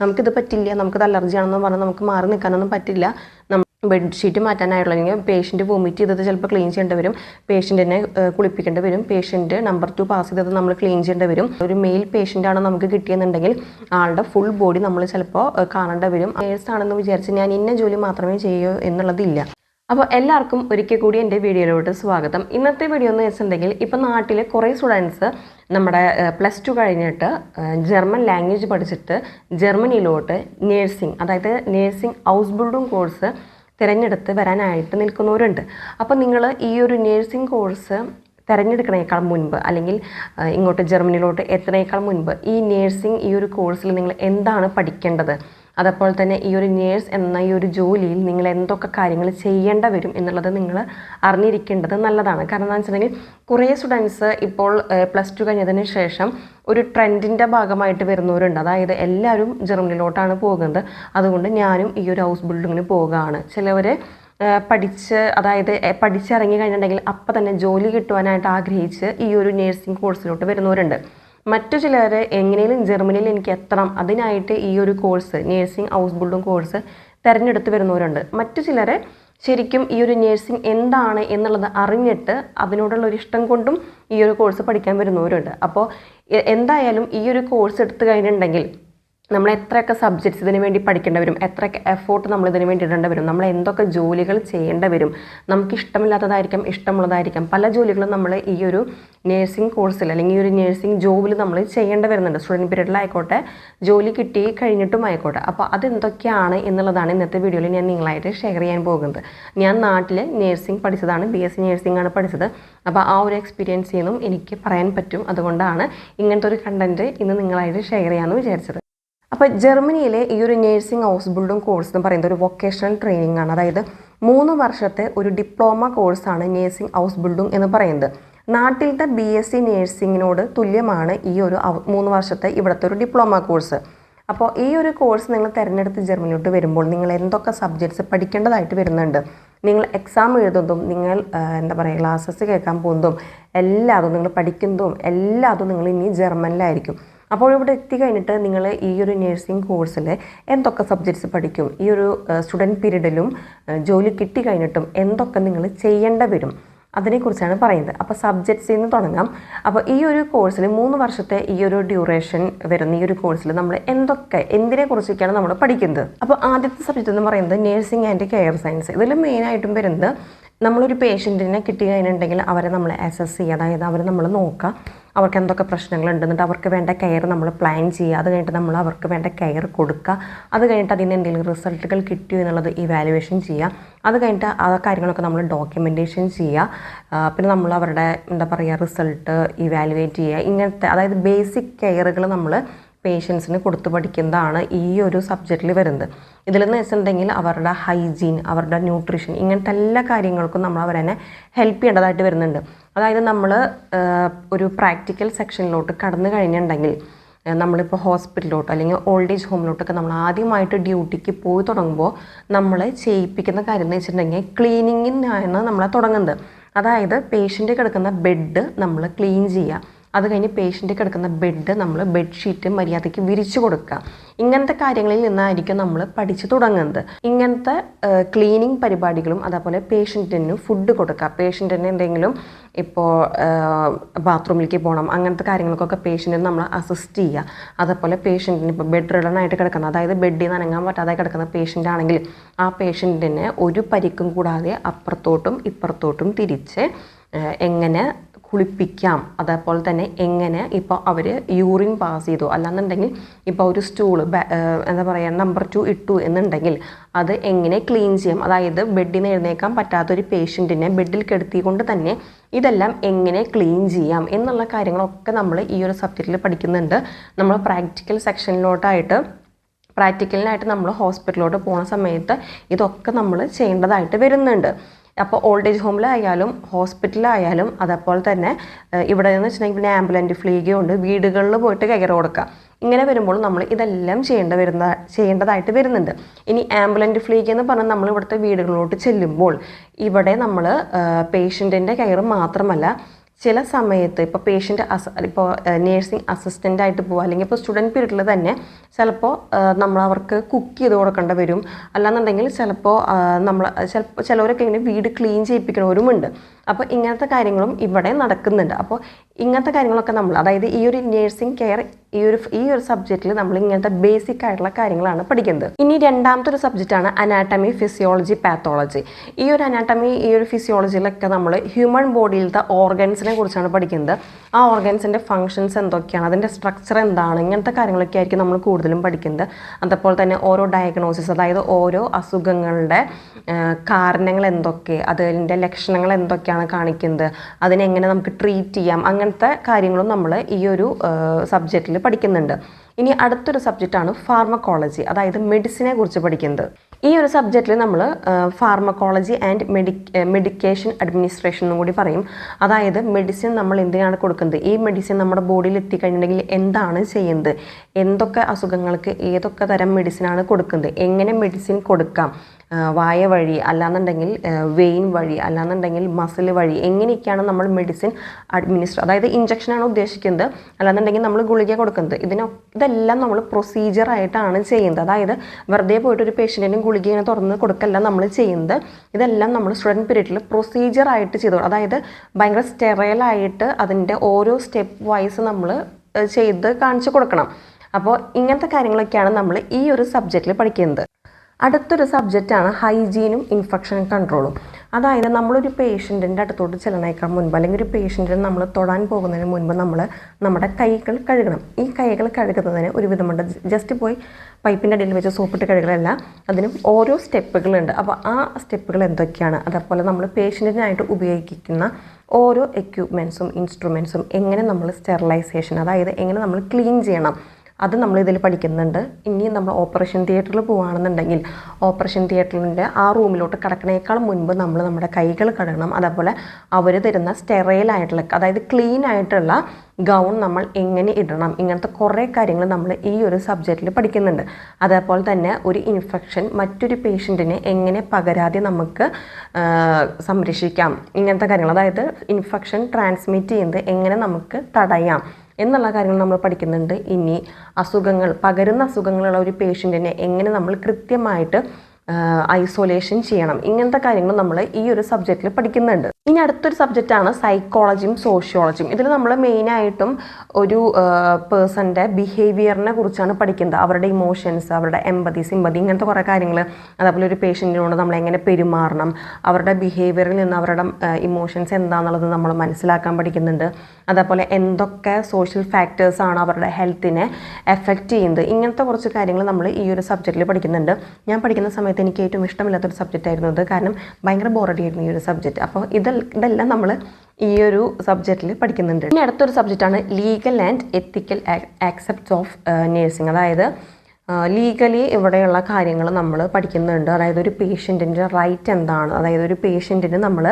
നമുക്കിത് പറ്റില്ല നമുക്കിത് അലർജി ആണെന്ന് പറഞ്ഞാൽ നമുക്ക് മാറി നിൽക്കാനൊന്നും പറ്റില്ല. നമ്മൾ ബെഡ്ഷീറ്റ് മാറ്റാനായിട്ടുള്ള അല്ലെങ്കിൽ പേഷ്യന്റ് വൊമിറ്റ് ചെയ്തത് ചിലപ്പോൾ ക്ലീൻ ചെയ്യേണ്ടി വരും. പേഷ്യന്റിനെ കുളിപ്പിക്കേണ്ടി വരും. പേഷ്യന്റ് നമ്പർ ടു പാസ് ചെയ്തത് നമ്മൾ ക്ലീൻ ചെയ്യേണ്ടി വരും. ഒരു മെയിൽ പേഷ്യന്റ് ആണ് നമുക്ക് കിട്ടിയെന്നുണ്ടെങ്കിൽ ആളുടെ ഫുൾ ബോഡി നമ്മൾ ചിലപ്പോൾ കാണേണ്ടി വരും. നേഴ്സ് ആണെന്ന് വിചാരിച്ച് ഞാൻ ഇന്ന ജോലി മാത്രമേ ചെയ്യൂ എന്നുള്ളതില്ല. അപ്പോൾ എല്ലാവർക്കും ഒരിക്കൽ കൂടി എന്റെ വീഡിയോയിലോട്ട് സ്വാഗതം. ഇന്നത്തെ വീഡിയോ എന്ന് വെച്ചിട്ടുണ്ടെങ്കിൽ ഇപ്പോൾ നാട്ടിൽ കുറേ സ്റ്റുഡൻസ് നമ്മുടെ പ്ലസ് ടു കഴിഞ്ഞിട്ട് ജർമ്മൻ ലാംഗ്വേജ് പഠിച്ചിട്ട് ജർമ്മനിയിലോട്ട് നേഴ്സിംഗ് അതായത് നേഴ്സിംഗ് ഹൗസ് ബിൽഡിംഗ് കോഴ്സ് തിരഞ്ഞെടുത്ത് വരാനായിട്ട് നിൽക്കുന്നവരുണ്ട്. അപ്പോൾ നിങ്ങൾ ഈ ഒരു നേഴ്സിംഗ് കോഴ്സ് തിരഞ്ഞെടുക്കണേക്കാൾ മുൻപ് അല്ലെങ്കിൽ ഇങ്ങോട്ട് ജർമ്മനിയിലോട്ട് എത്തണേക്കാൾ മുൻപ് ഈ നേഴ്സിംഗ് ഈ ഒരു കോഴ്സിൽ നിങ്ങൾ എന്താണ് പഠിക്കേണ്ടത്? അതേപോലെ തന്നെ ഈ ഒരു നേഴ്സ് എന്ന ഈ ഒരു ജോലിയിൽ നിങ്ങൾ എന്തൊക്കെ കാര്യങ്ങൾ ചെയ്യേണ്ട വരും എന്നുള്ളത് നിങ്ങൾ അറിഞ്ഞിരിക്കേണ്ടത് നല്ലതാണ്. കാരണം എന്താണെന്ന് വെച്ചിട്ടുണ്ടെങ്കിൽ കുറേ സ്റ്റുഡൻസ് ഇപ്പോൾ പ്ലസ് ടു കഴിഞ്ഞതിന് ശേഷം ഒരു ട്രെൻഡിന്റെ ഭാഗമായിട്ട് വരുന്നവരുണ്ട്. അതായത് എല്ലാവരും ജർമ്മനിയിലോട്ടാണ് പോകുന്നത്. അതുകൊണ്ട് ഞാനും ഈ ഒരു ഹൗസ് ബിൽഡിങ്ങിന് പോകുകയാണ് ചിലവർ പഠിച്ച് അതായത് പഠിച്ചിറങ്ങി കഴിഞ്ഞിട്ടുണ്ടെങ്കിൽ അപ്പം തന്നെ ജോലി കിട്ടുവാനായിട്ട് ആഗ്രഹിച്ച് ഈ ഒരു നേഴ്സിംഗ് കോഴ്സിലോട്ട് വരുന്നവരുണ്ട്. മറ്റു ചിലർ എങ്ങനെയും ജർമ്മനിയിൽ എനിക്ക് എത്തണം. അതിനായിട്ട് ഈ ഒരു course nursing house building course തിരഞ്ഞെടുത്ത് വരുന്നവരുണ്ട്. മറ്റു ചിലർ ശരിക്കും ഈ ഒരു നേഴ്സിംഗ് എന്താണ് എന്നുള്ളത് അറിഞ്ഞിട്ട് അതിനോടുള്ള ഒരു ഇഷ്ടം കൊണ്ടും ഈ ഒരു കോഴ്സ് പഠിക്കാൻ വരുന്നവരുണ്ട്. അപ്പോൾ എന്തായാലും ഈ ഒരു കോഴ്സ് എടുത്തു കഴിഞ്ഞിട്ടുണ്ടെങ്കിൽ നമ്മൾ എത്രയൊക്കെ സബ്ജക്ട്സ് ഇതിന് വേണ്ടി പഠിക്കേണ്ടി വരും എത്രയൊക്കെ എഫോർട്ട് നമ്മൾ ഇതിന് വേണ്ടി ഇടേണ്ടി വരും നമ്മൾ എന്തൊക്കെ ജോലികൾ ചെയ്യേണ്ടി വരും നമുക്ക് ഇഷ്ടമില്ലാത്തതായിരിക്കാം ഇഷ്ടമുള്ളതായിരിക്കാം. പല ജോലികളും നമ്മൾ ഈ ഒരു നേഴ്സിംഗ് കോഴ്സിൽ അല്ലെങ്കിൽ ഈ ഒരു നേഴ്സിംഗ് ജോബിൽ നമ്മൾ ചെയ്യേണ്ടി വരുന്നുണ്ട്. സ്റ്റുഡന്റ് പീരീഡിലായിക്കോട്ടെ ജോലി കിട്ടി കഴിഞ്ഞിട്ടും ആയിക്കോട്ടെ. അപ്പോൾ അതെന്തൊക്കെയാണ് എന്നുള്ളതാണ് ഇന്നത്തെ വീഡിയോയിൽ ഞാൻ നിങ്ങളായിട്ട് ഷെയർ ചെയ്യാൻ പോകുന്നത്. ഞാൻ നാട്ടിൽ നേഴ്സിംഗ് പഠിച്ചതാണ് ബി എസ് സി നേഴ്സിംഗ് ആണ് പഠിച്ചത്. അപ്പോൾ ആ ഒരു എക്സ്പീരിയൻസിൽ നിന്നും എനിക്ക് പറയാൻ പറ്റും. അതുകൊണ്ടാണ് ഇങ്ങനത്തെ ഒരു കണ്ടന്റ് ഇന്ന് നിങ്ങളായിട്ട് ഷെയർ ചെയ്യാമെന്ന് വിചാരിച്ചത്. അപ്പോൾ ജർമ്മനിയിലെ ഈ ഒരു നേഴ്സിംഗ് ഹൗസ് ബിൽഡിംഗ് കോഴ്സ് എന്ന് പറയുന്നത് ഒരു വൊക്കേഷണൽ ട്രെയിനിങ് ആണ്. അതായത് മൂന്ന് വർഷത്തെ ഒരു ഡിപ്ലോമ കോഴ്സാണ് നേഴ്സിംഗ് ഹൗസ് ബിൽഡിംഗ് എന്ന് പറയുന്നത്. നാട്ടിലത്തെ ബി എസ് സി നേഴ്സിങ്ങിനോട് തുല്യമാണ് ഈ ഒരു മൂന്ന് വർഷത്തെ ഇവിടുത്തെ ഒരു ഡിപ്ലോമ കോഴ്സ് അപ്പോൾ ഈ ഒരു കോഴ്സ് നിങ്ങൾ തിരഞ്ഞെടുത്ത് ജർമ്മനിയിലോട്ട് വരുമ്പോൾ നിങ്ങൾ എന്തൊക്കെ സബ്ജക്ട്സ് പഠിക്കേണ്ടതായിട്ട് വരുന്നുണ്ട്? നിങ്ങൾ എക്സാം എഴുതുന്നതും നിങ്ങൾ എന്താ പറയുക ക്ലാസ്സസ് കേൾക്കാൻ പോകുന്നതും എല്ലാതും നിങ്ങൾ പഠിക്കുന്നതും എല്ലാതും നിങ്ങൾ ഇനി ജർമ്മനിലായിരിക്കും. അപ്പോൾ ഇവിടെ എത്തി കഴിഞ്ഞിട്ട് നിങ്ങൾ ഈ ഒരു നഴ്സിംഗ് കോഴ്സിൽ എന്തൊക്കെ സബ്ജക്ട്സ് പഠിക്കും? ഈ ഒരു സ്റ്റുഡന്റ് പീരീഡിലും ജോലി കിട്ടി കഴിഞ്ഞിട്ടും എന്തൊക്കെ നിങ്ങൾ ചെയ്യേണ്ടി വരും? അതിനെക്കുറിച്ചാണ് പറയുന്നത്. അപ്പോൾ സബ്ജക്ട്സിൽ നിന്ന് തുടങ്ങാം. അപ്പോൾ ഈ ഒരു കോഴ്സിൽ മൂന്ന് വർഷത്തെ ഈ ഒരു ഡ്യൂറേഷൻ വരുന്ന ഈ ഒരു കോഴ്സിൽ നമ്മൾ എന്തൊക്കെ എന്തിനെ കുറിച്ചൊക്കെയാണ് നമ്മൾ പഠിക്കുന്നത്? അപ്പോൾ ആദ്യത്തെ സബ്ജക്റ്റ് എന്ന് പറയുന്നത് നേഴ്സിംഗ് ആൻഡ് കെയർ സയൻസ് ഇതിൽ മെയിനായിട്ടും വരുന്നത് നമ്മളൊരു പേഷ്യന്റിനെ കിട്ടി കഴിഞ്ഞിട്ടുണ്ടെങ്കിൽ അവരെ നമ്മൾ അസസ് ചെയ്യുക. അതായത് അവരെ നമ്മൾ നോക്കുക. അവർക്ക് എന്തൊക്കെ പ്രശ്നങ്ങളുണ്ട് എന്നിട്ട് അവർക്ക് വേണ്ട കെയർ നമ്മൾ പ്ലാൻ ചെയ്യുക. അത് കഴിഞ്ഞിട്ട് നമ്മൾ അവർക്ക് വേണ്ട കെയർ കൊടുക്കുക. അത് കഴിഞ്ഞിട്ട് അതിന് എന്തെങ്കിലും റിസൾട്ടുകൾ കിട്ടിയോ എന്നുള്ളത് ഇവാലുവേഷൻ ചെയ്യുക. അത് കഴിഞ്ഞിട്ട് ആ കാര്യങ്ങളൊക്കെ നമ്മൾ ഡോക്യുമെന്റേഷൻ ചെയ്യുക. പിന്നെ നമ്മൾ അവരുടെ എന്താ പറയുക റിസൾട്ട് ഇവാലുവേറ്റ് ചെയ്യുക. ഇങ്ങനത്തെ അതായത് ബേസിക് കെയറുകൾ നമ്മൾ പേഷ്യൻസിന് കൊടുത്തു പഠിക്കുന്നതാണ് ഈ ഒരു സബ്ജക്റ്റിൽ വരുന്നത്. ഇതിലെന്ന് വെച്ചിട്ടുണ്ടെങ്കിൽ അവരുടെ ഹൈജീൻ അവരുടെ ന്യൂട്രീഷൻ ഇങ്ങനത്തെ എല്ലാ കാര്യങ്ങൾക്കും നമ്മൾ അവരെന്നെ ഹെൽപ്പ് ചെയ്യേണ്ടതായിട്ട് വരുന്നുണ്ട്. അതായത് നമ്മൾ ഒരു പ്രാക്ടിക്കൽ സെക്ഷനിലോട്ട് കടന്നു കഴിഞ്ഞിട്ടുണ്ടെങ്കിൽ നമ്മളിപ്പോൾ ഹോസ്പിറ്റലിലോട്ടോ അല്ലെങ്കിൽ ഓൾഡ് ഏജ് ഹോമിലോട്ടൊക്കെ നമ്മൾ ആദ്യമായിട്ട് ഡ്യൂട്ടിക്ക് പോയി തുടങ്ങുമ്പോൾ നമ്മളെ ചെയ്യിപ്പിക്കുന്ന കാര്യം എന്ന് വെച്ചിട്ടുണ്ടെങ്കിൽ ക്ലീനിങ്ങിനാണ് നമ്മളെ തുടങ്ങുന്നത്. അതായത് പേഷ്യന്റ് കിടക്കുന്ന ബെഡ് നമ്മൾ ക്ലീൻ ചെയ്യുക അത് കഴിഞ്ഞ് പേഷ്യന്റ് കിടക്കുന്ന ബെഡ് നമ്മൾ ബെഡ്ഷീറ്റ് മര്യാദയ്ക്ക് വിരിച്ചു കൊടുക്കുക. ഇങ്ങനത്തെ കാര്യങ്ങളിൽ നിന്നായിരിക്കും നമ്മൾ പഠിച്ചു തുടങ്ങുന്നത്. ഇങ്ങനത്തെ ക്ലീനിങ് പരിപാടികളും അതേപോലെ പേഷ്യന്റിന് ഫുഡ് കൊടുക്കുക. പേഷ്യന്റിന് എന്തെങ്കിലും ഇപ്പോൾ ബാത്റൂമിലേക്ക് പോകണം അങ്ങനത്തെ കാര്യങ്ങൾക്കൊക്കെ പേഷ്യന്റിന് നമ്മൾ അസിസ്റ്റ് ചെയ്യുക. അതേപോലെ പേഷ്യന്റിന് ഇപ്പോൾ ബെഡ് റിഡണായിട്ട് കിടക്കുന്ന അതായത് ബെഡിൽ നിന്ന് അനങ്ങാൻ പറ്റാതെ കിടക്കുന്ന പേഷ്യന്റ് ആണെങ്കിൽ ആ പേഷ്യന്റിന് ഒരു പരിക്കും കൂടാതെ അപ്പുറത്തോട്ടും ഇപ്പുറത്തോട്ടും തിരിച്ച് എങ്ങനെ കുളിപ്പിക്കാം. അതേപോലെ തന്നെ എങ്ങനെ ഇപ്പോൾ അവർ യൂറിൻ പാസ് ചെയ്തു. അല്ലാന്നുണ്ടെങ്കിൽ ഇപ്പോൾ ഒരു സ്റ്റൂൾ എന്താ പറയുക നമ്പർ ടു ഇട്ടു എന്നുണ്ടെങ്കിൽ അത് എങ്ങനെ ക്ലീൻ ചെയ്യാം? അതായത് ബെഡിൽ നിന്ന് എഴുന്നേക്കാൻ പറ്റാത്തൊരു പേഷ്യന്റിനെ ബെഡിൽ കിടത്തിക്കൊണ്ട് തന്നെ ഇതെല്ലാം എങ്ങനെ ക്ലീൻ ചെയ്യാം? എന്നുള്ള കാര്യങ്ങളൊക്കെ നമ്മൾ ഈ ഒരു സബ്ജക്റ്റിൽ പഠിക്കുന്നുണ്ട്. നമ്മൾ പ്രാക്ടിക്കൽ സെക്ഷനിലോട്ടായിട്ട് പ്രാക്ടിക്കലിനായിട്ട് നമ്മൾ ഹോസ്പിറ്റലിലോട്ട് പോകുന്ന സമയത്ത് ഇതൊക്കെ നമ്മൾ ചെയ്യേണ്ടതായിട്ട് വരുന്നുണ്ട്. അപ്പോൾ ഓൾഡ് ഏജ് ഹോമിലായാലും ഹോസ്പിറ്റലിലായാലും അതേപോലെ തന്നെ ഇവിടെ എന്ന് വെച്ചിട്ടുണ്ടെങ്കിൽ പിന്നെ ആംബുലന്റ് ഫ്ലീഗുണ്ട് വീടുകളിൽ പോയിട്ട് കയറി കൊടുക്കുക. ഇങ്ങനെ വരുമ്പോൾ നമ്മൾ ഇതെല്ലാം ചെയ്യേണ്ട വരുന്ന ചെയ്യേണ്ടതായിട്ട് വരുന്നുണ്ട്. ഇനി ആംബുലന്റ് ഫ്ലീഗ് എന്ന് പറഞ്ഞാൽ നമ്മൾ ഇവിടുത്തെ വീടുകളിലോട്ട് ചെല്ലുമ്പോൾ ഇവിടെ നമ്മൾ പേഷ്യന്റിന്റെ കെയർ മാത്രമല്ല ചില സമയത്ത് ഇപ്പോൾ പേഷ്യന്റ് അസ ഇപ്പോൾ നേഴ്സിംഗ് അസിസ്റ്റന്റ് ആയിട്ട് പോകുക അല്ലെങ്കിൽ ഇപ്പോൾ സ്റ്റുഡന്റ് പീരീഡിൽ തന്നെ ചിലപ്പോൾ നമ്മൾ അവർക്ക് കുക്ക് ചെയ്ത് കൊടുക്കേണ്ടി വരും. അല്ലാന്നുണ്ടെങ്കിൽ ചിലപ്പോൾ നമ്മൾ ചിലപ്പോൾ ചിലവരൊക്കെ ഇങ്ങനെ വീട് ക്ലീൻ ചെയ്യിപ്പിക്കണവരുമുണ്ട്. അപ്പോൾ ഇങ്ങനത്തെ കാര്യങ്ങളും ഇവിടെ നടക്കുന്നുണ്ട്. അപ്പോൾ ഇങ്ങനത്തെ കാര്യങ്ങളൊക്കെ നമ്മൾ അതായത് ഈ ഒരു നേഴ്സിംഗ് കെയർ ഈ ഒരു ഈ ഒരു സബ്ജക്റ്റിൽ നമ്മൾ ഇങ്ങനത്തെ ബേസിക് ആയിട്ടുള്ള കാര്യങ്ങളാണ് പഠിക്കുന്നത്. ഇനി രണ്ടാമത്തെ ഒരു സബ്ജക്റ്റാണ് അനാട്ടമി ഫിസിയോളജി പാത്തോളജി ഈ ഒരു അനാട്ടമി ഈ ഒരു ഫിസിയോളജിയിലൊക്കെ നമ്മൾ ഹ്യൂമൻ ബോഡിയിലത്തെ ഓർഗൻസിനെ കുറിച്ചാണ് പഠിക്കുന്നത്. ആ ഓർഗൻസിന്റെ ഫങ്ഷൻസ് എന്തൊക്കെയാണ് അതിന്റെ സ്ട്രക്ചർ എന്താണ് ഇങ്ങനത്തെ കാര്യങ്ങളൊക്കെ ആയിരിക്കും നമ്മൾ കൂടുതലും പഠിക്കുന്നത്. അതേപോലെ തന്നെ ഓരോ ഡയഗ്നോസിസ് അതായത് ഓരോ അസുഖങ്ങളുടെ കാരണങ്ങൾ എന്തൊക്കെ അതിന്റെ ലക്ഷണങ്ങൾ എന്തൊക്കെയാണ് കാണിക്കുന്നത്. അതിനെങ്ങനെ നമുക്ക് ട്രീറ്റ് ചെയ്യാം? അങ്ങനത്തെ കാര്യങ്ങളും നമ്മൾ ഈ ഒരു സബ്ജക്റ്റിൽ പഠിക്കുന്നുണ്ട്. ഇനി അടുത്തൊരു സബ്ജക്റ്റാണ് ഫാർമക്കോളജി അതായത് മെഡിസിനെ കുറിച്ച് പഠിക്കുന്നത്. ഈ ഒരു സബ്ജക്റ്റിൽ നമ്മൾ pharmacology and medi medication administration എന്നും കൂടി പറയും. അതായത് മെഡിസിൻ നമ്മൾ എന്തിനാണ് കൊടുക്കുന്നത്? ഈ മെഡിസിൻ നമ്മുടെ ബോഡിയിൽ എത്തിക്കഴിഞ്ഞിട്ടുണ്ടെങ്കിൽ എന്താണ് ചെയ്യുന്നത്? എന്തൊക്കെ അസുഖങ്ങൾക്ക് ഏതൊക്കെ തരം മെഡിസിനാണ് കൊടുക്കുന്നത്? എങ്ങനെ മെഡിസിൻ കൊടുക്കാം? വായ വഴി അല്ലാന്നുണ്ടെങ്കിൽ വെയിൻ വഴി അല്ലാന്നുണ്ടെങ്കിൽ മസിൽ വഴി എങ്ങനെയൊക്കെയാണ് നമ്മൾ മെഡിസിൻ അഡ്മിനിസ്റ്റർ അതായത് ഇഞ്ചക്ഷനാണ് ഉദ്ദേശിക്കുന്നത്. അല്ലാന്നുണ്ടെങ്കിൽ നമ്മൾ ഗുളിക കൊടുക്കുന്നത്. ഇതിനൊ ഇതെല്ലാം നമ്മൾ പ്രൊസീജിയർ ആയിട്ടാണ് ചെയ്യുന്നത്. അതായത് വെറുതെ പോയിട്ട് ഒരു പേഷ്യന്റിന് ഗുളിക ഇങ്ങനെ തുറന്ന് കൊടുക്കല്ല നമ്മൾ ചെയ്യുന്നത്. ഇതെല്ലാം നമ്മൾ സ്റ്റുഡന്റ് പീരീഡിൽ പ്രൊസീജിയർ ആയിട്ട് ചെയ്തു അതായത് ഭയങ്കര സ്റ്റെറൈലായിട്ട് അതിന്റെ ഓരോ സ്റ്റെപ്പ് വൈസ് നമ്മൾ ചെയ്ത് കാണിച്ചു കൊടുക്കണം. അപ്പോൾ ഇങ്ങനത്തെ കാര്യങ്ങളൊക്കെയാണ് നമ്മൾ ഈ ഒരു സബ്ജക്റ്റിൽ പഠിക്കുന്നത്. അടുത്തൊരു സബ്ജക്റ്റാണ് ഹൈജീനും ഇൻഫെക്ഷൻ കൺട്രോളും അതായത് നമ്മളൊരു പേഷ്യന്റിന്റെ അടുത്തോട്ട് ചെല്ലണേക്കാൾ മുൻപ് അല്ലെങ്കിൽ ഒരു പേഷ്യന്റിനെ നമ്മൾ തൊടാൻ പോകുന്നതിന് മുൻപ് നമ്മൾ നമ്മുടെ കൈകൾ കഴുകണം. ഈ കൈകൾ കഴുകുന്നതിന് ഒരു വിധമുണ്ട്. ജസ്റ്റ് പോയി പൈപ്പിന്റെ അടിയിൽ വെച്ച് സോപ്പിട്ട് കഴുകലല്ല അതിനും ഓരോ സ്റ്റെപ്പുകളുണ്ട്. അപ്പോൾ ആ സ്റ്റെപ്പുകൾ എന്തൊക്കെയാണ്? അതേപോലെ നമ്മൾ പേഷ്യന്റിനായിട്ട് ഉപയോഗിക്കുന്ന ഓരോ എക്യുപ്മെൻസും ഇൻസ്ട്രുമെൻസും എങ്ങനെ നമ്മൾ സ്റ്റെറിലൈസേഷൻ അതായത് എങ്ങനെ നമ്മൾ ക്ലീൻ ചെയ്യണം? അത് നമ്മൾ ഇതിൽ പഠിക്കുന്നുണ്ട്. ഇനി നമ്മൾ ഓപ്പറേഷൻ തിയേറ്ററിൽ പോവുകയാണെന്നുണ്ടെങ്കിൽ ഓപ്പറേഷൻ തിയേറ്ററിന്റെ ആ റൂമിലോട്ട് കിടക്കണേക്കാൾ മുൻപ് നമ്മൾ നമ്മുടെ കൈകൾ കഴുകണം. അതേപോലെ അവർ തരുന്ന സ്റ്റെറൈൽ ആയിട്ടുള്ള അതായത് ക്ലീൻ ആയിട്ടുള്ള ഗൗൺ നമ്മൾ എങ്ങനെ ഇടണം? ഇങ്ങനത്തെ കുറേ കാര്യങ്ങൾ നമ്മൾ ഈ ഒരു സബ്ജക്റ്റിൽ പഠിക്കുന്നുണ്ട്. അതേപോലെ തന്നെ ഒരു ഇൻഫെക്ഷൻ മറ്റൊരു പേഷ്യന്റിനെ എങ്ങനെ പകരാതെ നമുക്ക് സംരക്ഷിക്കാം? ഇങ്ങനത്തെ കാര്യങ്ങൾ. അതായത് ഇൻഫെക്ഷൻ ട്രാൻസ്മിറ്റ് ചെയ്യുന്നത് എങ്ങനെ നമുക്ക് തടയാം? എന്നുള്ള കാര്യങ്ങൾ നമ്മൾ പഠിക്കുന്നുണ്ട്. ഇനി അസുഖങ്ങൾ പകരുന്ന അസുഖങ്ങളുള്ള ഒരു പേഷ്യന്റിനെ എങ്ങനെ നമ്മൾ കൃത്യമായിട്ട് ഐസൊലേഷൻ ചെയ്യണം. ഇങ്ങനത്തെ കാര്യങ്ങൾ നമ്മൾ ഈ ഒരു സബ്ജക്റ്റിൽ പഠിക്കുന്നുണ്ട്. ഇനി അടുത്തൊരു സബ്ജക്റ്റാണ് സൈക്കോളജിയും സോഷ്യോളജിയും ഇതിൽ നമ്മൾ മെയിനായിട്ടും ഒരു പേഴ്സന്റെ ബിഹേവിയറിനെ കുറിച്ചാണ് പഠിക്കുന്നത്. അവരുടെ ഇമോഷൻസ് അവരുടെ എമ്പതി സിമ്പതി ഇങ്ങനത്തെ കുറേ കാര്യങ്ങൾ അതേപോലെ ഒരു പേഷ്യന്റിനോട് നമ്മൾ എങ്ങനെ പെരുമാറണം അവരുടെ ബിഹേവിയറിൽ നിന്ന് അവരുടെ ഇമോഷൻസ് എന്താണെന്നുള്ളത് നമ്മൾ മനസ്സിലാക്കാൻ പഠിക്കുന്നുണ്ട്. അതേപോലെ എന്തൊക്കെ സോഷ്യൽ ഫാക്ടേഴ്സ് ആണ് അവരുടെ ഹെൽത്തിനെ എഫക്റ്റ് ചെയ്യുന്നത്. ഇങ്ങനത്തെ കുറച്ച് കാര്യങ്ങൾ നമ്മൾ ഈ ഒരു സബ്ജക്റ്റിൽ പഠിക്കുന്നുണ്ട്. ഞാൻ പഠിക്കുന്ന സമയത്ത് എനിക്ക് ഏറ്റവും ഇഷ്ടമില്ലാത്തൊരു സബ്ജക്റ്റ് ആയിരുന്നു അത്. കാരണം ഭയങ്കര ബോറടിയായിരുന്നു ഈ ഒരു സബ്ജക്റ്റ് അപ്പോൾ ഇത് ഇതെല്ലാം നമ്മൾ ഈ ഒരു സബ്ജക്റ്റിൽ പഠിക്കുന്നുണ്ട്. ഇനി അടുത്തൊരു സബ്ജക്റ്റാണ് legal and ethical aspect of nursing അതായത് ലീഗലി ഇവിടെയുള്ള കാര്യങ്ങൾ നമ്മൾ പഠിക്കുന്നുണ്ട്. അതായത് ഒരു പേഷ്യന്റിന്റെ റൈറ്റ് എന്താണ്? അതായത് ഒരു പേഷ്യന്റിന് നമ്മൾ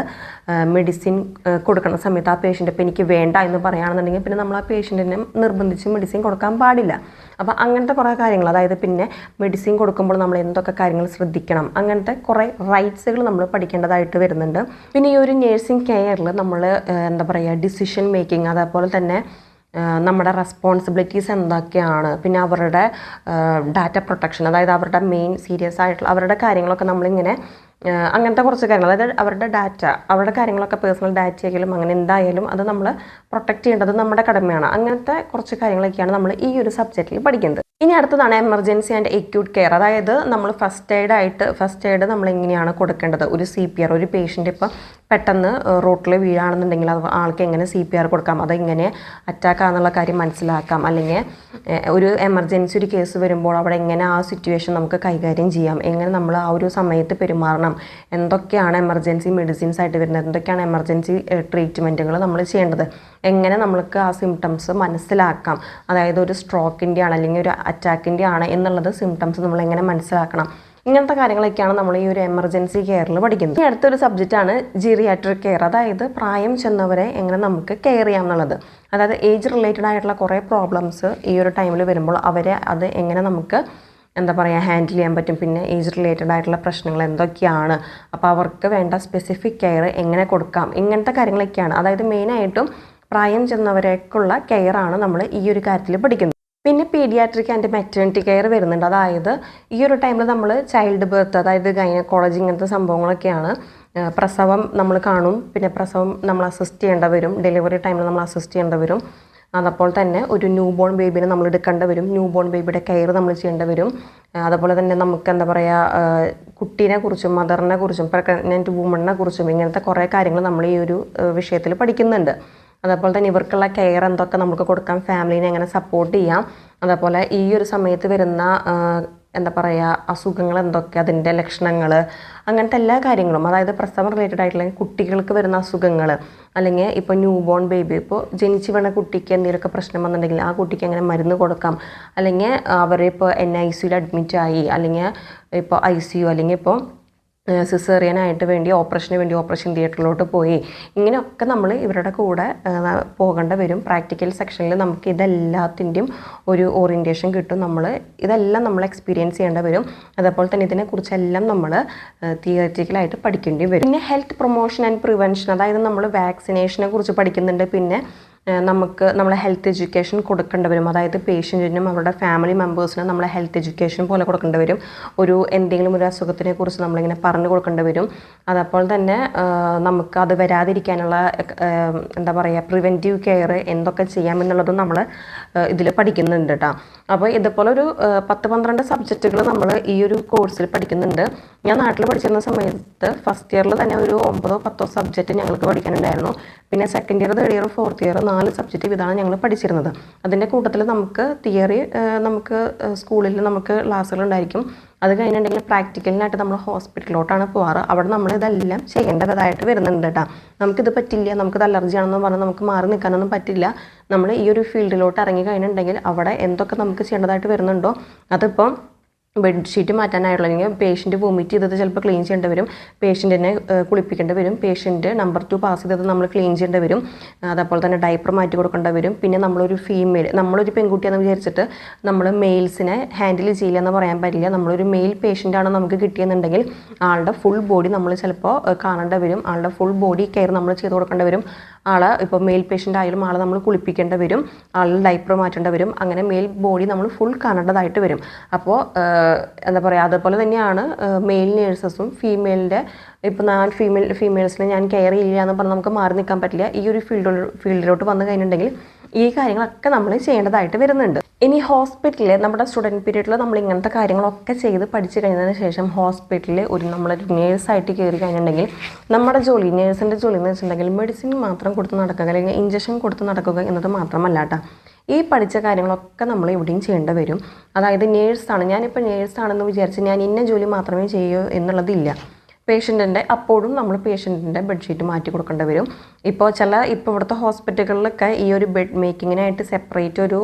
മെഡിസിൻ കൊടുക്കുന്ന സമയത്ത് ആ പേഷ്യന്റ് ഇപ്പോൾ എനിക്ക് വേണ്ട എന്ന് പറയുകയാണെന്നുണ്ടെങ്കിൽ പിന്നെ നമ്മൾ ആ പേഷ്യന്റിനെ നിർബന്ധിച്ച് മെഡിസിൻ കൊടുക്കാൻ പാടില്ല. അപ്പോൾ അങ്ങനത്തെ കുറേ കാര്യങ്ങൾ അതായത് പിന്നെ മെഡിസിൻ കൊടുക്കുമ്പോൾ നമ്മൾ എന്തൊക്കെ കാര്യങ്ങൾ ശ്രദ്ധിക്കണം? അങ്ങനത്തെ കുറേ റൈറ്റ്സുകൾ നമ്മൾ പഠിക്കേണ്ടതായിട്ട് വരുന്നുണ്ട്. പിന്നെ ഈ ഒരു നേഴ്സിംഗ് കെയറിൽ നമ്മൾ എന്താ പറയുക ഡിസിഷൻ മേക്കിംഗ് അതേപോലെ തന്നെ നമ്മുടെ റെസ്പോൺസിബിലിറ്റീസ് എന്തൊക്കെയാണ്? പിന്നെ അവരുടെ ഡാറ്റ പ്രൊട്ടക്ഷൻ അതായത് അവരുടെ മെയിൻ സീരിയസ് ആയിട്ടുള്ള അവരുടെ കാര്യങ്ങളൊക്കെ നമ്മളിങ്ങനെ അങ്ങനത്തെ കുറച്ച് കാര്യങ്ങൾ അതായത് അവരുടെ ഡാറ്റ അവരുടെ കാര്യങ്ങളൊക്കെ പേഴ്സണൽ ഡാറ്റ ആയാലും അങ്ങനെ എന്തായാലും അത് നമ്മൾ പ്രൊട്ടക്റ്റ് ചെയ്യേണ്ടത് നമ്മുടെ കടമയാണ്. അങ്ങനത്തെ കുറച്ച് കാര്യങ്ങളൊക്കെയാണ് നമ്മൾ ഈ ഒരു സബ്ജക്റ്റിൽ പഠിക്കുന്നത്. ഇനി അടുത്തതാണ് എമർജൻസി ആൻഡ് എക്യൂട്ട് കെയർ അതായത് നമ്മൾ ഫസ്റ്റ് എയ്ഡ് ആയിട്ട് ഫസ്റ്റ് എയ്ഡ് നമ്മൾ എങ്ങനെയാണ് കൊടുക്കേണ്ടത്? ഒരു സി പി ആർ ഒരു പേഷ്യന്റ് ഇപ്പോൾ പെട്ടെന്ന് റോട്ടിൽ വീഴാണെന്നുണ്ടെങ്കിൽ അത് ആൾക്ക് എങ്ങനെ സി പി ആർ കൊടുക്കാം അതെങ്ങനെ അറ്റാക്ക് ആണെന്നുള്ള കാര്യം മനസ്സിലാക്കാം അല്ലെങ്കിൽ ഒരു എമർജൻസി ഒരു കേസ് വരുമ്പോൾ അവിടെ എങ്ങനെ ആ സിറ്റുവേഷൻ നമുക്ക് കൈകാര്യം ചെയ്യാം എങ്ങനെ നമ്മൾ ആ ഒരു സമയത്ത് പെരുമാറണം എന്തൊക്കെയാണ് എമർജൻസി മെഡിസിൻസ് ആയിട്ട് വരുന്നത് എന്തൊക്കെയാണ് എമർജൻസി ട്രീറ്റ്മെന്റുകൾ നമ്മൾ ചെയ്യേണ്ടത് എങ്ങനെ നമ്മൾക്ക് ആ സിംറ്റംസ് മനസ്സിലാക്കാം അതായത് ഒരു സ്ട്രോക്കിന്റെ ആണ് അല്ലെങ്കിൽ ഒരു അറ്റാക്കിന്റെ ആണ് എന്നുള്ളത് സിംറ്റംസ് നമ്മൾ എങ്ങനെ മനസ്സിലാക്കണം ഇങ്ങനത്തെ കാര്യങ്ങളൊക്കെയാണ് നമ്മൾ ഈ ഒരു എമർജൻസി കെയറിൽ പഠിക്കുന്നത്. ഈ അടുത്തൊരു സബ്ജക്റ്റാണ് ജീറിയാട്രിക് കെയർ അതായത് പ്രായം ചെന്നവരെ എങ്ങനെ നമുക്ക് കെയർ ചെയ്യാം എന്നുള്ളത്. അതായത് ഏജ് റിലേറ്റഡ് ആയിട്ടുള്ള കുറേ പ്രോബ്ലംസ് ഈ ഒരു ടൈമിൽ വരുമ്പോൾ അവരെ അത് എങ്ങനെ നമുക്ക് എന്താ പറയുക ഹാൻഡിൽ ചെയ്യാൻ പറ്റും. പിന്നെ ഏജ് റിലേറ്റഡ് ആയിട്ടുള്ള പ്രശ്നങ്ങൾ എന്തൊക്കെയാണ്? അപ്പോൾ അവർക്ക് വേണ്ട സ്പെസിഫിക് കെയർ എങ്ങനെ കൊടുക്കാം? ഇങ്ങനത്തെ കാര്യങ്ങളൊക്കെയാണ്. അതായത് മെയിനായിട്ടും പ്രായം ചെന്നവരേക്കുള്ള കെയറാണ് നമ്മൾ ഈ ഒരു കാര്യത്തിൽ പഠിക്കുന്നത്. പിന്നെ പീഡിയാട്രിക് ആൻഡ് മെറ്റേണിറ്റി കെയർ വരുന്നുണ്ട്. അതായത് ഈ ഒരു ടൈമിൽ നമ്മൾ ചൈൽഡ് ബർത്ത് അതായത് ഗൈനക്കോളജി ഇങ്ങനത്തെ സംഭവങ്ങളൊക്കെയാണ് പ്രസവം നമ്മൾ കാണും. പിന്നെ പ്രസവം നമ്മൾ അസിസ്റ്റ് ചെയ്യേണ്ട വരും. ഡെലിവറി ടൈമിൽ നമ്മൾ അസിസ്റ്റ് ചെയ്യേണ്ട വരും. അതപ്പോൾ തന്നെ ഒരു ന്യൂ ബോൺ ബേബിനെ നമ്മൾ എടുക്കേണ്ട വരും. ന്യൂ ബോൺ ബേബിയുടെ കെയർ നമ്മൾ ചെയ്യേണ്ട വരും. അതുപോലെ തന്നെ നമുക്ക് എന്താ പറയുക കുട്ടീനെ കുറിച്ചും മദറിനെ കുറിച്ചും പ്രഗ്നന്റ് വുമണിനെ കുറിച്ചും ഇങ്ങനത്തെ കുറേ കാര്യങ്ങൾ നമ്മൾ ഈ ഒരു വിഷയത്തിൽ പഠിക്കുന്നുണ്ട്. അതേപോലെ തന്നെ ഇവർക്കുള്ള കെയർ എന്തൊക്കെ നമുക്ക് കൊടുക്കാം ഫാമിലിനെ എങ്ങനെ സപ്പോർട്ട് ചെയ്യാം അതേപോലെ ഈ ഒരു സമയത്ത് വരുന്ന എന്താ പറയുക അസുഖങ്ങൾ എന്തൊക്കെ അതിന്റെ ലക്ഷണങ്ങൾ അങ്ങനത്തെ എല്ലാ കാര്യങ്ങളും അതായത് പ്രസവം റിലേറ്റഡ് ആയിട്ടുള്ള കുട്ടികൾക്ക് വരുന്ന അസുഖങ്ങൾ അല്ലെങ്കിൽ ഇപ്പോൾ ന്യൂ ബോൺ ബേബി ഇപ്പോൾ ജനിച്ച് വീണ കുട്ടിക്ക് എന്തെങ്കിലുമൊക്കെ പ്രശ്നം വന്നിട്ടുണ്ടെങ്കിൽ ആ കുട്ടിക്ക് എങ്ങനെ മരുന്ന് കൊടുക്കാം അല്ലെങ്കിൽ അവരെ അവരിപ്പോൾ എൻ ഐ സിയിൽ അഡ്മിറ്റ് ആയി അല്ലെങ്കിൽ ഇപ്പോൾ ഐ സി യു അല്ലെങ്കിൽ ഇപ്പോൾ സിസേറിയനായിട്ട് വേണ്ടി ഓപ്പറേഷന് വേണ്ടി ഓപ്പറേഷൻ തിയേറ്ററിലോട്ട് പോയി. ഇങ്ങനെയൊക്കെ നമ്മൾ ഇവരുടെ കൂടെ പോകേണ്ട വരും. പ്രാക്ടിക്കൽ സെക്ഷനിൽ നമുക്ക് ഇതെല്ലാത്തിന്റെയും ഒരു ഓറിയന്റേഷൻ കിട്ടും. നമ്മൾ ഇതെല്ലാം നമ്മൾ എക്സ്പീരിയൻസ് ചെയ്യേണ്ടി വരും. അതേപോലെ തന്നെ ഇതിനെക്കുറിച്ചെല്ലാം നമ്മൾ തിയററ്റിക്കലായിട്ട് പഠിക്കേണ്ടി വരും. പിന്നെ ഹെൽത്ത് പ്രൊമോഷൻ ആൻഡ് പ്രിവെൻഷൻ അതായത് നമ്മൾ വാക്സിനേഷനെ കുറിച്ച് പഠിക്കുന്നുണ്ട്. പിന്നെ നമുക്ക് നമ്മളെ ഹെൽത്ത് എഡ്യൂക്കേഷൻ കൊടുക്കേണ്ടി വരും അതായത് പേഷ്യന്റിനും അവരുടെ ഫാമിലി മെമ്പേഴ്സിനും നമ്മളെ ഹെൽത്ത് എഡ്യൂക്കേഷൻ പോലെ കൊടുക്കേണ്ടി വരും ഒരു എന്തെങ്കിലും ഒരു അസുഖത്തിനെ കുറിച്ച് നമ്മളിങ്ങനെ പറഞ്ഞു കൊടുക്കേണ്ടി വരും അതപ്പോൾ തന്നെ നമുക്ക് അത് വരാതിരിക്കാനുള്ള എന്താ പറയുക പ്രിവെന്റീവ് കെയർ എന്തൊക്കെ ചെയ്യാമെന്നുള്ളതും നമ്മൾ ഇതിൽ പഠിക്കുന്നുണ്ട് കേട്ടോ അപ്പോൾ ഇതുപോലെ ഒരു പത്ത് പന്ത്രണ്ട് സബ്ജക്റ്റുകൾ നമ്മൾ ഈ ഒരു കോഴ്സിൽ പഠിക്കുന്നുണ്ട്. ഞാൻ നാട്ടിൽ പഠിച്ചിരുന്ന സമയത്ത് ഫസ്റ്റ് ഇയറിൽ തന്നെ ഒരു ഒമ്പതോ പത്തോ സബ്ജക്റ്റ് ഞങ്ങൾക്ക് പഠിക്കാനുണ്ടായിരുന്നു. പിന്നെ second year third year fourth year നാല് സബ്ജക്റ്റ് ഇതാണ് ഞങ്ങൾ പഠിച്ചിരുന്നത്. അതിന്റെ കൂട്ടത്തിൽ നമുക്ക് തിയറി നമുക്ക് സ്കൂളിൽ നമുക്ക് ക്ലാസ്സുകൾ ഉണ്ടായിരിക്കും. അത് കഴിഞ്ഞിട്ടുണ്ടെങ്കിൽ പ്രാക്ടിക്കലിനായിട്ട് നമ്മൾ ഹോസ്പിറ്റലിലോട്ടാണ് പോവാറ്. അവിടെ നമ്മൾ ഇതെല്ലാം ചെയ്യേണ്ടതായിട്ട് വരുന്നുണ്ട് കേട്ടോ നമുക്കിത് പറ്റില്ല നമുക്കിത് അലർജി ആണെന്ന് പറഞ്ഞാൽ നമുക്ക് മാറി നിൽക്കാനൊന്നും പറ്റില്ല. നമ്മൾ ഈ ഒരു ഫീൽഡിലോട്ട് ഇറങ്ങി കഴിഞ്ഞിട്ടുണ്ടെങ്കിൽ അവിടെ എന്തൊക്കെ നമുക്ക് ചെയ്യേണ്ടതായിട്ട് വരുന്നുണ്ടോ അതിപ്പം ബെഡ്ഷീറ്റ് മാറ്റാനായിട്ടുള്ള അല്ലെങ്കിൽ പേഷ്യന്റ് വൊമിറ്റ് ചെയ്തത് ചിലപ്പോൾ ക്ലീൻ ചെയ്യേണ്ടി വരും. പേഷ്യന്റിനെ കുളിപ്പിക്കേണ്ടി വരും. പേഷ്യന്റ് നമ്പർ ടു പാസ് ചെയ്തത് നമ്മൾ ക്ലീൻ ചെയ്യേണ്ടി വരും. അതേപോലെ തന്നെ ഡയപ്പർ മാറ്റി കൊടുക്കേണ്ടി വരും. പിന്നെ നമ്മളൊരു ഫീമെയിൽ നമ്മളൊരു പെൺകുട്ടിയാണെന്ന് വിചാരിച്ചിട്ട് നമ്മൾ മെയിൽസിനെ ഹാൻഡിൽ ചെയ്യില്ല എന്ന് പറയാൻ പറ്റില്ല നമ്മളൊരു മെയിൽ പേഷ്യന്റ് ആണ് നമുക്ക് കിട്ടിയെന്നുണ്ടെങ്കിൽ ആളുടെ ഫുൾ ബോഡി നമ്മൾ ചിലപ്പോൾ കാണേണ്ടി വരും. ആളുടെ ഫുൾ ബോഡി കെയർ നമ്മൾ ചെയ്ത് കൊടുക്കേണ്ടി വരും. ആളെ ഇപ്പോൾ മെയിൽ പേഷ്യന്റ് ആയാലും ആളെ നമ്മൾ കുളിപ്പിക്കേണ്ടി വരും ആളിൽ ഡൈപ്പർ മാറ്റേണ്ടി വരും അങ്ങനെ മെയിൽ ബോഡി നമ്മൾ ഫുൾ കാണേണ്ടതായിട്ട് വരും. അപ്പോൾ എന്താ പറയുക അതുപോലെ തന്നെയാണ് മെയിൽ നേഴ്സസും ഫീമെയിലിന്റെ ഇപ്പോൾ ഞാൻ ഫീമെയിൽ ഫീമെയിൽസിനെ ഞാൻ കെയർ ചെയ്യില്ല എന്ന് പറഞ്ഞാൽ നമുക്ക് മാറി നിൽക്കാൻ പറ്റില്ല. ഈ ഒരു ഫീൽഡ് ഫീൽഡിലോട്ട് വന്നു കഴിഞ്ഞിട്ടുണ്ടെങ്കിൽ ഈ കാര്യങ്ങളൊക്കെ നമ്മൾ ചെയ്യേണ്ടതായിട്ട് വരുന്നുണ്ട്. ഇനി ഹോസ്പിറ്റലിൽ നമ്മുടെ സ്റ്റുഡന്റ് പീരീഡിൽ നമ്മൾ ഇങ്ങനത്തെ കാര്യങ്ങളൊക്കെ ചെയ്ത് പഠിച്ചു കഴിഞ്ഞതിന് ശേഷം ഹോസ്പിറ്റലിൽ ഒരു നമ്മളൊരു നേഴ്സായിട്ട് കയറി കഴിഞ്ഞിട്ടുണ്ടെങ്കിൽ നമ്മുടെ ജോലി നേഴ്സിന്റെ ജോലി എന്ന് വെച്ചിട്ടുണ്ടെങ്കിൽ മെഡിസിൻ മാത്രം കൊടുത്ത് നടക്കുക അല്ലെങ്കിൽ ഇഞ്ചക്ഷൻ കൊടുത്ത് നടക്കുക എന്നത് മാത്രമല്ല കേട്ടോ. ഈ പഠിച്ച കാര്യങ്ങളൊക്കെ നമ്മൾ എവിടെയും ചെയ്യേണ്ടി വരും. അതായത് നേഴ്സാണ്. ഞാനിപ്പോൾ നേഴ്സാണെന്ന് വിചാരിച്ച് ഞാൻ ഇന്ന ജോലി മാത്രമേ ചെയ്യൂ എന്നുള്ളതില്ല. പേഷ്യന്റിന്റെ അപ്പോഴും നമ്മൾ പേഷ്യന്റിന്റെ ബെഡ്ഷീറ്റ് മാറ്റി കൊടുക്കേണ്ടി വരും. ഇപ്പോൾ ചില ഇപ്പോൾ ഇവിടുത്തെ ഹോസ്പിറ്റലുകളിലൊക്കെ ഈ ഒരു ബെഡ് മേക്കിങ്ങിനായിട്ട് സെപ്പറേറ്റ് ഒരു